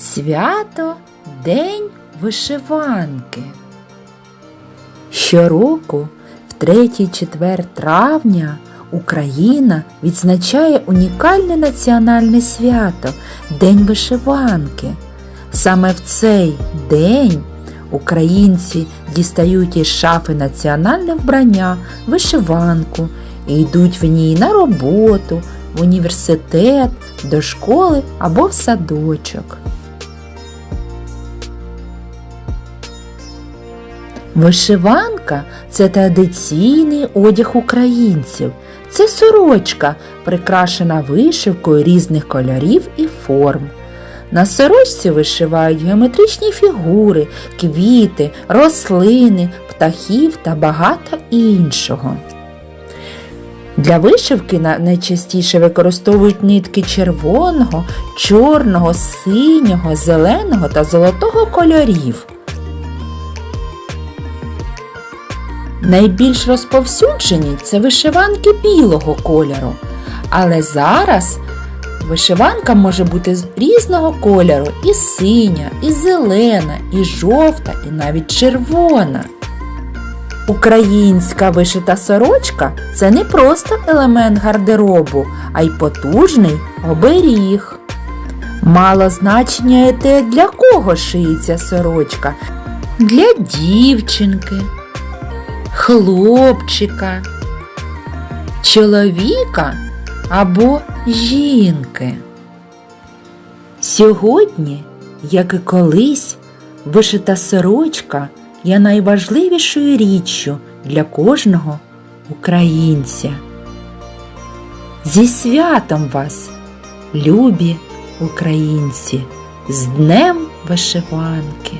Свято День вишиванки. Щороку, в 3-4 травня, Україна відзначає унікальне національне свято День вишиванки. Саме в цей день українці дістають із шафи національне вбрання, вишиванку і йдуть в ній на роботу, в університет, до школи або в садочок. Вишиванка це традиційний одяг українців. Це сорочка, прикрашена вишивкою різних кольорів і форм. На сорочці вишивають геометричні фігури, квіти, рослини, птахів та багато іншого. Для вишивки найчастіше використовують нитки червоного, чорного, синього, зеленого та золотого кольорів. Найбільш розповсюджені це вишиванки білого кольору. Але зараз вишиванка може бути з різного кольору і синя, і зелена, і жовта, і навіть червона. Українська вишита сорочка це не просто елемент гардеробу, а й потужний оберіг. Мало значення і те, для кого шиється сорочка. Для дівчинки, хлопчика, чоловіка або жінки. Сьогодні, як і колись, вишита сорочка є найважливішою річчю для кожного українця. Зі святом вас, любі українці, з Днем вишиванки!